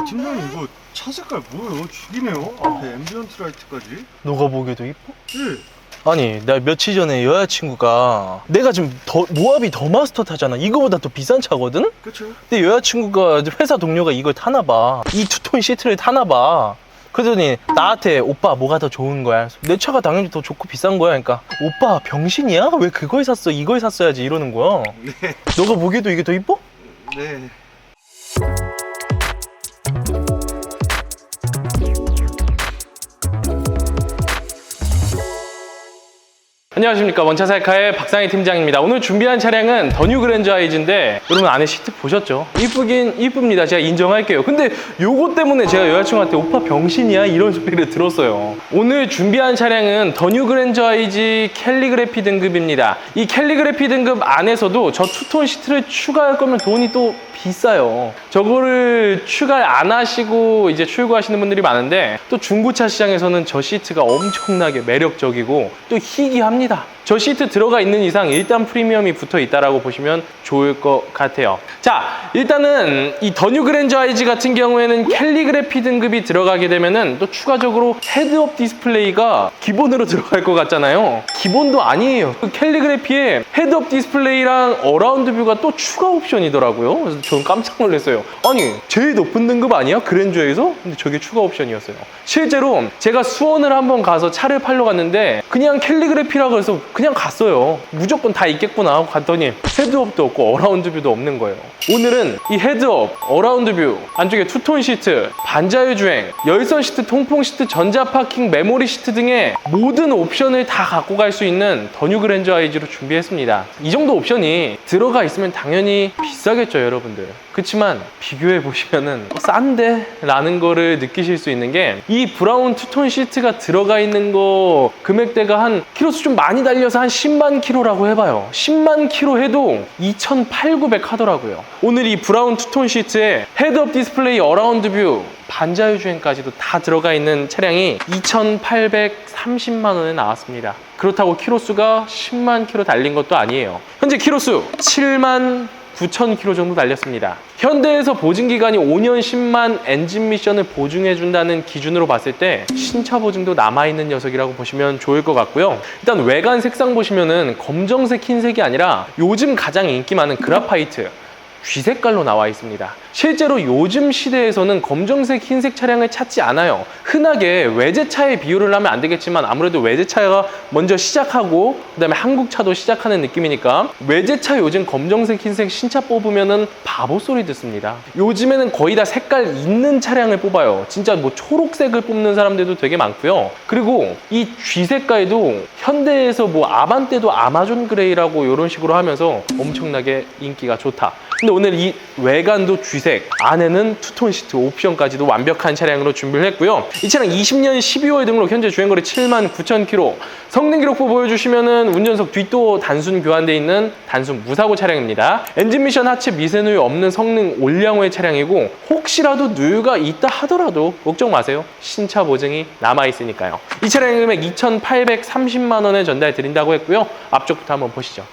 와 팀장님 이거 차 색깔 뭐예요? 죽이네요. 앞에 앰비언트 라이트까지. 너가 보기에도 이뻐? 예. 아니 나 며칠 전에 여자친구가 내가 지금 더 모하비 더 마스터 타잖아 이거보다 더 비싼 차거든? 그쵸? 근데 여자친구가 회사 동료가 이걸 타나 봐이 투톤 시트를 타나 봐 그러더니 나한테 오빠 뭐가 더 좋은 거야 내 차가 당연히 더 좋고 비싼 거야 그러니까 오빠 병신이야? 왜 그걸 샀어 이걸 샀어야지 이러는 거야 네. 너가 보기에도 이게 더 이뻐? 네. 안녕하십니까. 원차살카의 박상희 팀장입니다. 오늘 준비한 차량은 더 뉴 그랜저 아이즈인데 여러분 안에 시트 보셨죠? 이쁘긴 이쁩니다. 제가 인정할게요. 근데 요거 때문에 제가 여자친구한테 오빠 병신이야? 이런 소리를 들었어요. 오늘 준비한 차량은 더 뉴 그랜저 아이즈 캘리그래피 등급입니다. 이 캘리그래피 등급 안에서도 저 투톤 시트를 추가할 거면 돈이 또 비싸요. 저거를 추가를 안 하시고 이제 출고하시는 분들이 많은데 또 중고차 시장에서는 저 시트가 엄청나게 매력적이고 또 희귀합니다. 합니다. 저 시트 들어가 있는 이상 일단 프리미엄이 붙어 있다라고 보시면 좋을 것 같아요. 자, 일단은 이 더뉴 그랜저 아이즈 같은 경우에는 캘리그래피 등급이 들어가게 되면은 또 추가적으로 헤드업 디스플레이가 기본으로 들어갈 것 같잖아요. 기본도 아니에요. 그 캘리그래피에 헤드업 디스플레이랑 어라운드 뷰가 또 추가 옵션이더라고요. 그래서 저는 깜짝 놀랐어요. 아니, 제일 높은 등급 아니야? 그랜저에서? 근데 저게 추가 옵션이었어요. 실제로 제가 수원을 한번 가서 차를 팔러 갔는데 그냥 캘리그래피라고 해서 그냥 갔어요. 무조건 다 있겠구나 하고 갔더니 헤드업도 없고 어라운드 뷰도 없는 거예요. 오늘은 이 헤드업, 어라운드 뷰, 안쪽에 투톤 시트, 반자율 주행, 열선 시트, 통풍 시트, 전자 파킹, 메모리 시트 등의 모든 옵션을 다 갖고 갈 수 있는 더뉴 그랜저 아이즈로 준비했습니다. 이 정도 옵션이 들어가 있으면 당연히 비싸겠죠, 여러분들. 그렇지만 비교해 보시면은 싼데? 라는 거를 느끼실 수 있는 게 이 브라운 투톤 시트가 들어가 있는 거 금액대가 한 키로수 좀 많이 달려 서 한 10만 키로라고 해봐요. 10만 키로 해도 2,800 하더라고요. 오늘 이 브라운 투톤 시트에 헤드업 디스플레이 어라운드 뷰 반자율 주행까지도 다 들어가 있는 차량이 2,830만 원에 나왔습니다. 그렇다고 키로수가 10만 키로 달린 것도 아니에요. 현재 키로수 7만 9천 킬로 정도 달렸습니다. 현대에서 보증 기간이 5년 10만 엔진 미션을 보증해 준다는 기준으로 봤을 때 신차 보증도 남아 있는 녀석이라고 보시면 좋을 것 같고요. 일단 외관 색상 보시면은 검정색, 흰색이 아니라 요즘 가장 인기 많은 그라파이트 쥐색깔로 나와 있습니다. 실제로 요즘 시대에서는 검정색, 흰색 차량을 찾지 않아요. 흔하게 외제차에 비유를 하면 안 되겠지만 아무래도 외제차가 먼저 시작하고 그다음에 한국차도 시작하는 느낌이니까 외제차 요즘 검정색, 흰색 신차 뽑으면은 바보 소리 듣습니다. 요즘에는 거의 다 색깔 있는 차량을 뽑아요. 진짜 뭐 초록색을 뽑는 사람들도 되게 많고요. 그리고 이 쥐색깔도 현대에서 뭐 아반떼도 아마존 그레이라고 이런 식으로 하면서 엄청나게 인기가 좋다. 근데 오늘 이 외관도 쥐색, 안에는 투톤 시트 옵션까지도 완벽한 차량으로 준비를 했고요. 이 차량 20년 12월 등록 현재 주행거리 7만 9천 킬로. 성능 기록부 보여주시면은 운전석 뒷도 단순 교환되어 있는 단순 무사고 차량입니다. 엔진 미션 하체 미세 누유 없는 성능 올량호의 차량이고 혹시라도 누유가 있다 하더라도 걱정 마세요. 신차 보증이 남아 있으니까요. 이 차량 금액 2,830만 원에 전달 드린다고 했고요. 앞쪽부터 한번 보시죠.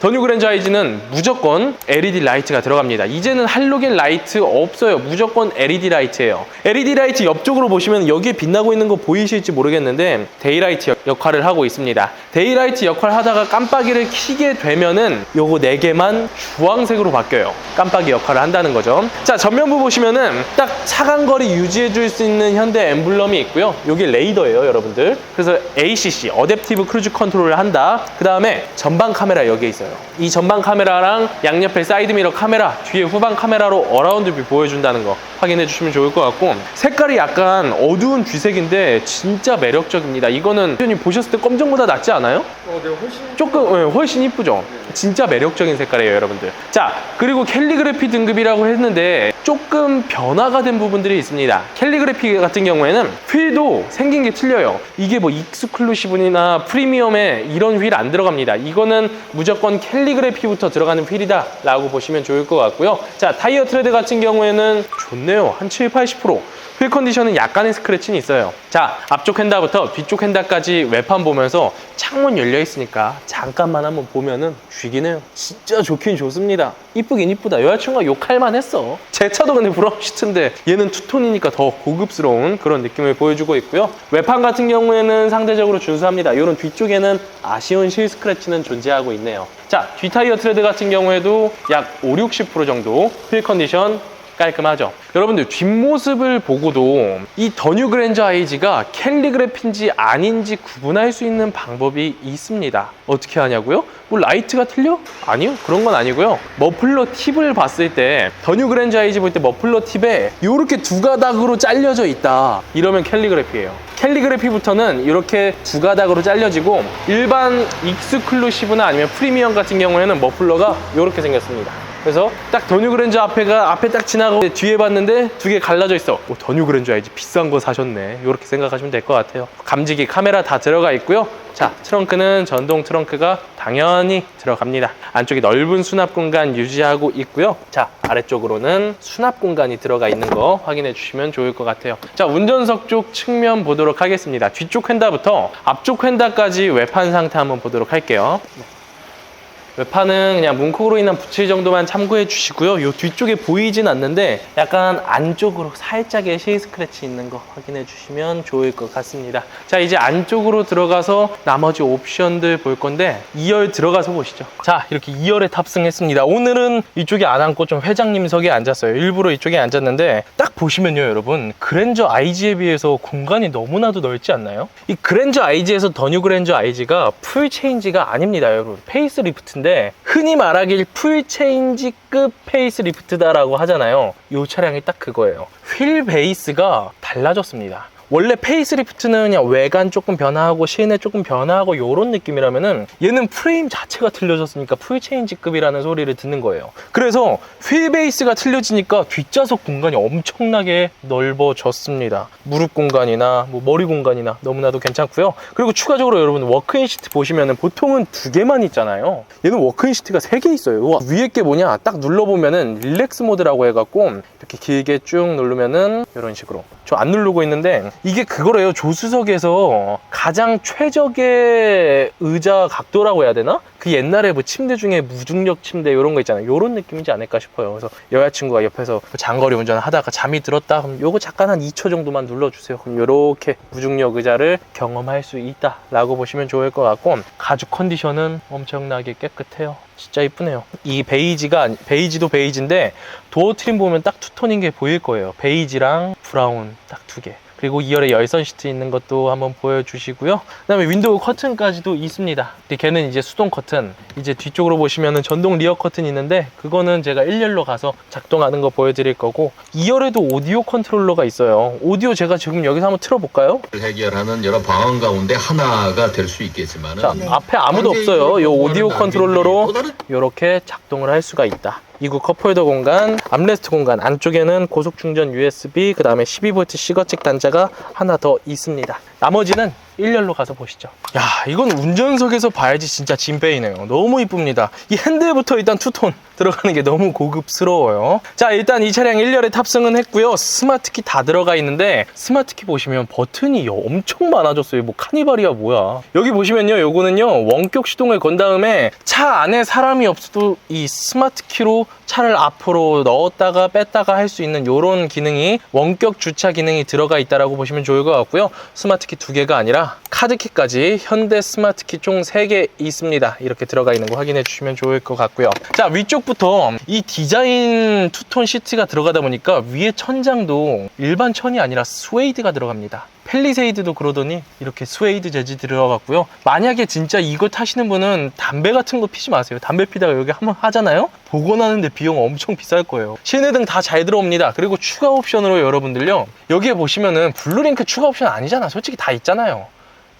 더 뉴 그랜저 아이즈는 무조건 LED 라이트가 들어갑니다. 이제는 할로겐 라이트 없어요. 무조건 LED 라이트예요. LED 라이트 옆쪽으로 보시면 여기에 빛나고 있는 거 보이실지 모르겠는데 데이라이트 역- 역할을 하고 있습니다. 데이라이트 역할 하다가 깜빡이를 켜게 되면은 요거 4개만 주황색으로 바뀌어요. 깜빡이 역할을 한다는 거죠. 자, 전면부 보시면은 딱 차간 거리 유지해 줄 수 있는 현대 엠블럼이 있고요. 요게 레이더예요, 여러분들. 그래서 ACC, 어댑티브 크루즈 컨트롤을 한다. 그 다음에 전방 카메라 여기에 있어요. 이 전방 카메라랑 양옆에 사이드미러 카메라, 뒤에 후방 카메라로 어라운드 뷰 보여준다는 거 확인해 주시면 좋을 것 같고 색깔이 약간 어두운 쥐색인데 진짜 매력적입니다. 이거는 표현이 보셨을 때 검정보다 낫지 않아요? 어, 내가 훨씬 조금 예, 훨씬 이쁘죠? 진짜 매력적인 색깔이에요, 여러분들. 자, 그리고 캘리그래피 등급이라고 했는데 조금 변화가 된 부분들이 있습니다. 캘리그래피 같은 경우에는 휠도 생긴 게 틀려요. 이게 뭐 익스클루시브나 프리미엄에 이런 휠 안 들어갑니다. 이거는 무조건 캘리그래피부터 들어가는 휠이다 라고 보시면 좋을 것 같고요. 자, 타이어 트레드 같은 경우에는 좋네요. 한 7, 80%. 휠 컨디션은 약간의 스크래치는 있어요. 자, 앞쪽 핸다부터 뒤쪽 핸다까지 외판 보면서 창문 열려 있으니까 잠깐만 한번 보면은 쥐기네요. 진짜 좋긴 좋습니다. 이쁘긴 이쁘다. 여자친구가 욕할만 했어. 제 차도 근데 브라운 시트인데 얘는 투톤이니까 더 고급스러운 그런 느낌을 보여주고 있고요. 외판 같은 경우에는 상대적으로 준수합니다. 이런 뒤쪽에는 아쉬운 실 스크래치는 존재하고 있네요. 자, 뒤 타이어 트레드 같은 경우에도 약 5, 60% 정도 휠 컨디션 깔끔하죠. 여러분들 뒷모습을 보고도 이 더 뉴 그랜저 아이지가 캘리그래피인지 아닌지 구분할 수 있는 방법이 있습니다. 어떻게 하냐고요? 뭐 라이트가 틀려? 아니요. 그런 건 아니고요. 머플러 팁을 봤을 때 더 뉴 그랜저 아이지 볼 때 머플러 팁에 이렇게 두 가닥으로 잘려져 있다. 이러면 캘리그래피예요. 캘리그래피부터는 이렇게 두 가닥으로 잘려지고 일반 익스클루시브나 아니면 프리미엄 같은 경우에는 머플러가 이렇게 생겼습니다. 그래서 딱 더뉴 그랜저 앞에가 앞에 딱 지나가고 뒤에 봤는데 두 개 갈라져 있어. 오, 더뉴 그랜저 알지 비싼 거 사셨네. 이렇게 생각하시면 될 것 같아요. 감지기 카메라 다 들어가 있고요. 자 트렁크는 전동 트렁크가 당연히 들어갑니다. 안쪽에 넓은 수납 공간 유지하고 있고요. 자 아래쪽으로는 수납 공간이 들어가 있는 거 확인해 주시면 좋을 것 같아요. 자 운전석 쪽 측면 보도록 하겠습니다. 뒤쪽 휀다부터 앞쪽 휀다까지 외판 상태 한번 보도록 할게요. 외판은 그냥 문콕으로 인한 붙일 정도만 참고해 주시고요. 이 뒤쪽에 보이진 않는데 약간 안쪽으로 살짝의 실 스크래치 있는 거 확인해 주시면 좋을 것 같습니다. 자, 이제 안쪽으로 들어가서 나머지 옵션들 볼 건데 2열 들어가서 보시죠. 자, 이렇게 2열에 탑승했습니다. 오늘은 이쪽에 안 앉고 좀 회장님석에 앉았어요. 일부러 이쪽에 앉았는데 딱 보시면요, 여러분. 그랜저 IG에 비해서 공간이 너무나도 넓지 않나요? 이 그랜저 IG에서 더 뉴 그랜저 IG가 풀 체인지가 아닙니다, 여러분. 페이스 리프트인데 흔히 말하길 풀 체인지급 페이스 리프트다라고 하잖아요. 이 차량이 딱 그거예요. 휠 베이스가 달라졌습니다. 원래 페이스리프트는 외관 조금 변화하고 시내 조금 변화하고 이런 느낌이라면은 얘는 프레임 자체가 틀려졌으니까 풀체인지급이라는 소리를 듣는 거예요. 그래서 휠 베이스가 틀려지니까 뒷좌석 공간이 엄청나게 넓어졌습니다. 무릎 공간이나 뭐 머리 공간이나 너무나도 괜찮고요. 그리고 추가적으로 여러분 워크인 시트 보시면은 보통은 두 개만 있잖아요. 얘는 워크인 시트가 세 개 있어요. 우와, 위에 게 뭐냐? 딱 눌러보면은 릴렉스 모드라고 해갖고 이렇게 길게 쭉 누르면은 이런 식으로 저 안 누르고 있는데 이게 그거래요. 조수석에서 가장 최적의 의자 각도라고 해야 되나? 그 옛날에 뭐 침대 중에 무중력 침대 이런 거 있잖아요. 이런 느낌이지 않을까 싶어요. 그래서 여자친구가 옆에서 뭐 장거리 운전을 하다가 잠이 들었다. 그럼 요거 잠깐 한 2초 정도만 눌러주세요. 그럼 이렇게 무중력 의자를 경험할 수 있다라고 보시면 좋을 것 같고 가죽 컨디션은 엄청나게 깨끗해요. 진짜 이쁘네요. 이 베이지가 베이지도 베이지인데 도어 트림 보면 딱 투톤인 게 보일 거예요. 베이지랑 브라운 딱 두 개. 그리고 2열에 열선 시트 있는 것도 한번 보여주시고요. 그다음에 윈도우 커튼까지도 있습니다. 근데 걔는 이제 수동 커튼. 이제 뒤쪽으로 보시면은 전동 리어 커튼이 있는데 그거는 제가 1열로 가서 작동하는 거 보여드릴 거고 2열에도 오디오 컨트롤러가 있어요. 오디오 제가 지금 여기서 한번 틀어볼까요? 해결하는 여러 방안 가운데 하나가 될 수 있겠지만 자, 앞에 아무도 없어요. 이 오디오 컨트롤러로 이렇게 작동을 할 수가 있다. 이구 컵홀더 공간, 암레스트 공간, 안쪽에는 고속 충전 USB, 그 다음에 12V 시거찍 단자가 하나 더 있습니다. 나머지는 1열로 가서 보시죠. 야, 이건 운전석에서 봐야지 진짜 진페이네요. 너무 이쁩니다. 이 핸들부터 일단 투톤 들어가는 게 너무 고급스러워요. 자, 일단 이 차량 1열에 탑승은 했고요. 스마트키 다 들어가 있는데 스마트키 보시면 버튼이 엄청 많아졌어요. 뭐 카니발이야 뭐야. 여기 보시면요. 요거는요. 원격 시동을 건 다음에 차 안에 사람이 없어도 이 스마트키로 차를 앞으로 넣었다가 뺐다가 할 수 있는 요런 기능이 원격 주차 기능이 들어가 있다라고 보시면 좋을 것 같고요. 스마트키 두 개가 아니라 카드키까지 현대 스마트키 총 3개 있습니다. 이렇게 들어가 있는 거 확인해 주시면 좋을 것 같고요. 자, 위쪽부터 이 디자인 투톤 시트가 들어가다 보니까 위에 천장도 일반 천이 아니라 스웨이드가 들어갑니다. 펠리세이드도 그러더니 이렇게 스웨이드 재질 들어갔고요. 만약에 진짜 이거 타시는 분은 담배 같은 거 피지 마세요. 담배 피다가 여기 한번 하잖아요? 복원하는데 비용 엄청 비쌀 거예요. 실내등 다 잘 들어옵니다. 그리고 추가 옵션으로 여러분들요. 여기에 보시면은 블루링크 추가 옵션 아니잖아. 솔직히 다 있잖아요.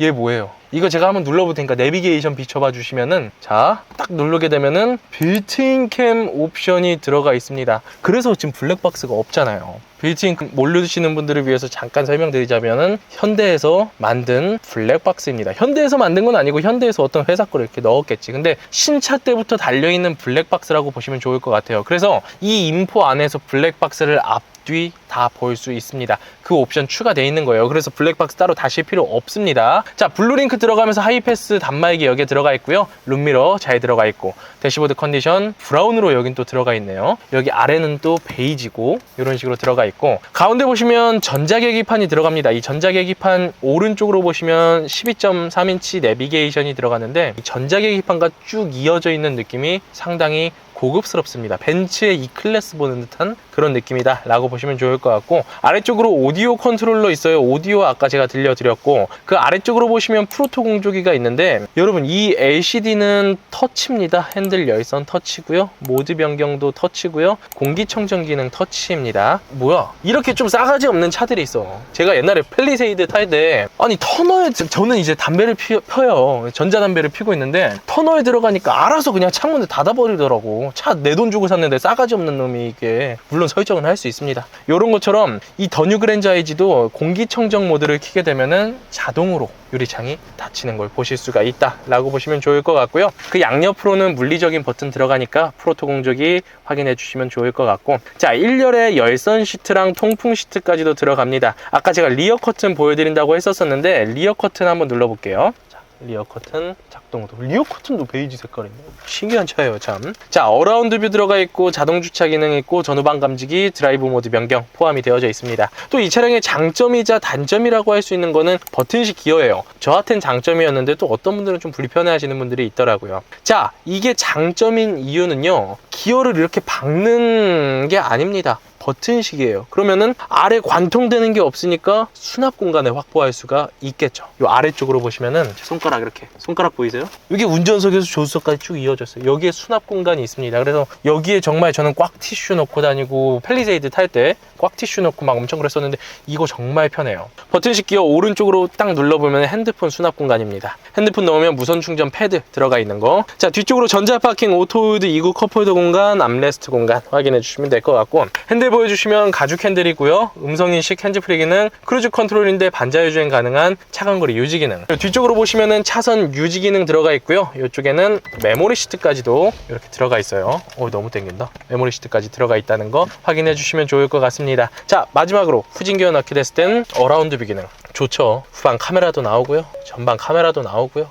얘 뭐예요? 이거 제가 한번 눌러볼 테니까 내비게이션 비춰봐 주시면은 자, 딱 누르게 되면은 빌트인 캠 옵션이 들어가 있습니다. 그래서 지금 블랙박스가 없잖아요. 빌트인 캠 모르시는 분들을 위해서 잠깐 설명드리자면은 현대에서 만든 블랙박스입니다. 현대에서 만든 건 아니고 현대에서 어떤 회사 거를 이렇게 넣었겠지. 근데 신차 때부터 달려있는 블랙박스라고 보시면 좋을 것 같아요. 그래서 이 인포 안에서 블랙박스를 앞 앞뒤 다 볼 수 있습니다. 그 옵션 추가되어 있는 거예요. 그래서 블랙박스 따로 다실 필요 없습니다. 자, 블루링크 들어가면서 하이패스 단말기 여기에 들어가 있고요. 룸미러 잘 들어가 있고 대시보드 컨디션 브라운으로 여긴 또 들어가 있네요. 여기 아래는 또 베이지고 이런 식으로 들어가 있고 가운데 보시면 전자계기판이 들어갑니다. 이 전자계기판 오른쪽으로 보시면 12.3인치 내비게이션이 들어가는데 이 전자계기판과 쭉 이어져 있는 느낌이 상당히 고급스럽습니다. 벤츠의 E 클래스 보는 듯한 그런 느낌이다 라고 보시면 좋을 것 같고 아래쪽으로 오디오 컨트롤러 있어요. 오디오 아까 제가 들려드렸고 그 아래쪽으로 보시면 프로토 공조기가 있는데 여러분 이 LCD는 터치입니다. 핸들 열선 터치고요. 모드 변경도 터치고요. 공기청정 기능 터치입니다. 뭐야 이렇게 좀 싸가지 없는 차들이 있어. 제가 옛날에 펠리세이드 탈 때 아니 터널에 저는 이제 담배를 피, 펴요. 전자담배를 피고 있는데 터널에 들어가니까 알아서 그냥 창문을 닫아버리더라고. 차 내 돈 주고 샀는데 싸가지 없는 놈이 이게 물론 설정은 할 수 있습니다. 이런 것처럼 이 더 뉴 그랜저 아이지도 공기청정 모드를 켜게 되면은 자동으로 유리창이 닫히는 걸 보실 수가 있다 라고 보시면 좋을 것 같고요. 그 양옆으로는 물리적인 버튼 들어가니까 프로토 공조기 확인해 주시면 좋을 것 같고 자 1열에 열선 시트랑 통풍 시트까지도 들어갑니다. 아까 제가 리어 커튼 보여드린다고 했었었는데 리어 커튼 한번 눌러볼게요. 자, 리어 커튼 작동도 리어 커튼도 베이지 색깔이네 신기한 차예요 참자 어라운드 뷰 들어가 있고 자동 주차 기능 있고 전후방 감지기 드라이브 모드 변경 포함이 되어져 있습니다. 또 이 차량의 장점이자 단점이라고 할 수 있는 거는 버튼식 기어예요. 저한텐 장점이었는데 또 어떤 분들은 좀 불편해 하시는 분들이 있더라고요. 자 이게 장점인 이유는요 기어를 이렇게 박는 게 아닙니다 버튼식이에요. 그러면은 아래 관통되는 게 없으니까 수납 공간을 확보할 수가 있겠죠. 이 아래쪽으로 보시면은 제 손가락 이렇게 손가락 보이세요? 이게 운전석에서 조수석까지 쭉 이어졌어요. 여기에 수납 공간이 있습니다. 그래서 여기에 정말 저는 꽉 티슈 넣고 다니고 펠리세이드 탈 때 꽉 티슈 넣고 막 엄청 그랬었는데 이거 정말 편해요. 버튼식 기어 오른쪽으로 딱 눌러보면 핸드폰 수납 공간입니다. 핸드폰 넣으면 무선 충전 패드 들어가 있는 거. 자 뒤쪽으로 전자 파킹, 오토우드, 이구 컵홀더 공간, 암레스트 공간 확인해 주시면 될 것 같고 핸들 보여주시면 가죽 핸들이고요. 음성인식 핸즈프리 기능, 크루즈 컨트롤인데 반자율 주행 가능한 차간거리 유지 기능. 뒤쪽으로 보시면은 차선 유지 기능 들어가 있고요. 이쪽에는 메모리 시트까지도 이렇게 들어가 있어요. 오 너무 땡긴다. 메모리 시트까지 들어가 있다는 거 확인해 주시면 좋을 것 같습니다. 자 마지막으로 후진 기어 넣게 됐을 땐 어라운드 뷰 기능. 좋죠. 후방 카메라도 나오고요. 전방 카메라도 나오고요.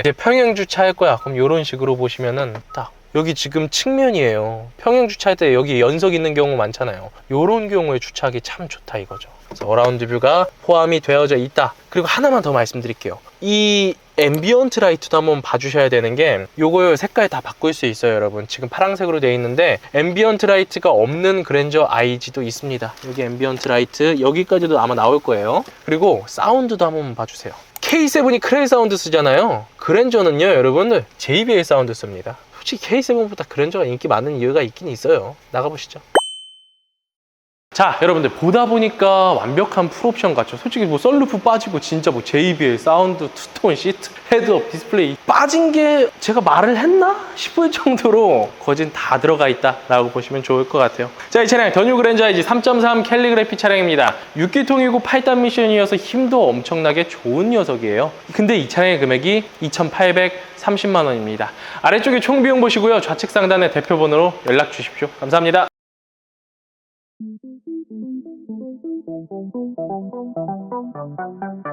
이제 평행 주차할 거야. 그럼 이런 식으로 보시면은 딱 여기 지금 측면이에요. 평행 주차할 때 여기 연석 있는 경우 많잖아요. 이런 경우에 주차하기 참 좋다 이거죠. 그래서 어라운드 뷰가 포함이 되어져 있다. 그리고 하나만 더 말씀드릴게요. 이 앰비언트 라이트도 한번 봐주셔야 되는 게 요거 색깔 다 바꿀 수 있어요 여러분 지금 파란색으로 되어 있는데 앰비언트 라이트가 없는 그랜저 IG도 있습니다 여기 앰비언트 라이트 여기까지도 아마 나올 거예요 그리고 사운드도 한번 봐주세요 K7이 크레이 사운드 쓰잖아요 그랜저는요 여러분들 JBL 사운드 씁니다 솔직히 K7보다 그랜저가 인기 많은 이유가 있긴 있어요. 나가보시죠 자 여러분들 보다 보니까 완벽한 풀옵션 같죠? 솔직히 뭐 썰루프 빠지고 진짜 뭐 JBL 사운드 투톤 시트 헤드업 디스플레이 빠진 게 제가 말을 했나? 싶을 정도로 거진 다 들어가 있다 라고 보시면 좋을 것 같아요. 자 이 차량 더뉴 그랜저 IG 3.3 캘리그래피 차량입니다. 6기통이고 8단 미션이어서 힘도 엄청나게 좋은 녀석이에요. 근데 이 차량의 금액이 2,830만 원입니다. 아래쪽에 총 비용 보시고요. 좌측 상단의 대표 번호로 연락 주십시오. 감사합니다 Thank you.